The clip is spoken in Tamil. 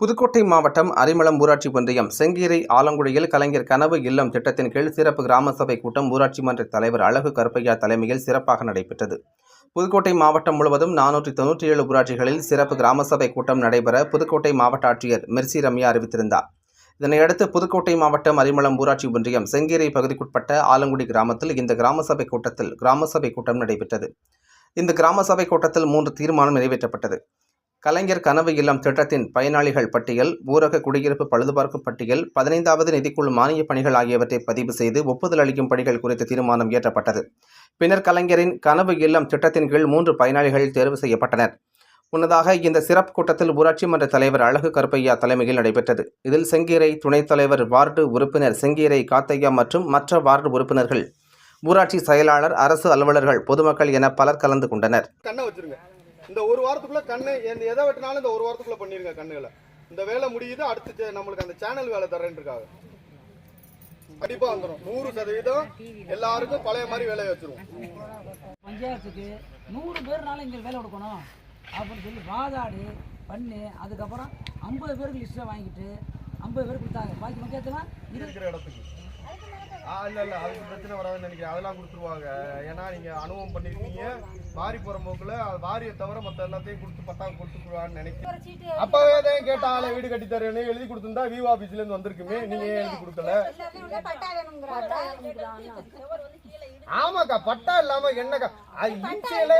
புதுக்கோட்டை மாவட்டம் அரிமளம் ஊராட்சி ஒன்றியம் செங்கீரை ஆலங்குடியில் கலைஞர் கனவு இல்லம் திட்டத்தின் கீழ் சிறப்பு கிராம சபை கூட்டம் ஊராட்சி மன்ற தலைவர் அழகு கருப்பையா தலைமையில் சிறப்பாக நடைபெற்றது. புதுக்கோட்டை மாவட்டம் முழுவதும் நானூற்றி தொன்னூற்றி ஏழு ஊராட்சிகளில் சிறப்பு கிராம சபை கூட்டம் நடைபெற புதுக்கோட்டை மாவட்ட ஆட்சியர் மிர்சி ரம்யா அறிவித்திருந்தார். இதனையடுத்து புதுக்கோட்டை மாவட்டம் அரிமளம் ஊராட்சி ஒன்றியம் செங்கீரை பகுதிக்குட்பட்ட ஆலங்குடி கிராமத்தில் இந்த கிராம சபை கூட்டத்தில் கிராம சபை கூட்டம் நடைபெற்றது. இந்த கிராம சபை கூட்டத்தில் மூன்று தீர்மானம் நிறைவேற்றப்பட்டது. கலைஞர் கனவு இல்லம் திட்டத்தின் பயனாளிகள் பட்டியல் ஊரக குடியிருப்பு பழுதுபார்க்கும் பட்டியல் பதினைந்தாவது நிதிக்குழு மானியப் பணிகள் ஆகியவற்றை பதிவு செய்து ஒப்புதல் அளிக்கும் பணிகள் குறித்த தீர்மானம் இயற்றப்பட்டது. பின்னர் கலைஞரின் கனவு இல்லம் திட்டத்தின் கீழ் மூன்று பயனாளிகள் தேர்வு செய்யப்பட்டனர். முன்னதாக இந்த சிறப்பு கூட்டத்தில் ஊராட்சி மன்ற தலைவர் அழகு கருப்பையா தலைமையில் நடைபெற்றது. இதில் செங்கீரை துணைத் தலைவர் வார்டு உறுப்பினர் செங்கீரை காத்தையா மற்றும் மற்ற வார்டு உறுப்பினர்கள் ஊராட்சி செயலாளர் அரசு அலுவலர்கள் பொதுமக்கள் என பலர் கலந்து கொண்டனர். இந்த ஒரு வாரத்துக்குள்ள கண்ணு எந்த எதை வெட்டினாலும் இந்த ஒரு வாரத்துக்குள்ள பண்ணிருங்க கண்ணுகளை. இந்த வேலை முடியுது அடுத்து நம்மளுக்கு அந்த சேனல் வேலை தரேன் இருக்காங்க கண்டிப்பா வந்துடும் நூறு சதவீதம் எல்லாருக்கும் பழைய மாதிரி வேலையை வச்சிருவோம். பஞ்சாயத்துக்கு நூறு பேர்னால இங்கே வேலை கொடுக்கணும். அப்படின்னு சொல்லி வாதாடி பண்ணி அதுக்கப்புறம் ஐம்பது பேருக்கு லிஸ்ட்டை வாங்கிட்டு ஐம்பது பேர் கொடுத்தாங்க. பாக்கி பஞ்சாயத்துலாம் இரு இருக்கிற இடத்துக்கு. இல்ல இல்ல அதுக்கு பிரச்சனை வராதுன்னு நினைக்கிறேன். அதெல்லாம் கொடுத்துருவாங்க. ஏன்னா நீங்க அனுபவம் பண்ணிருக்கீங்க. வாரி போற போக்குல வாரியை தவிர மத்த எல்லாத்தையும் கொடுத்து பத்தா கொடுத்துருவான்னு நினைக்கிறேன். அப்பவே தான் கேட்ட ஆளை வீடு கட்டி தரேன்னு எழுதி கொடுத்துருந்தா விவோ ஆபீஸ்ல இருந்து வந்திருக்குமே. நீங்க ஏன் எழுதி கொடுக்கல? ஆமாக்கா பட்டா இல்லாம என்னக்கா? அது இன்சியலே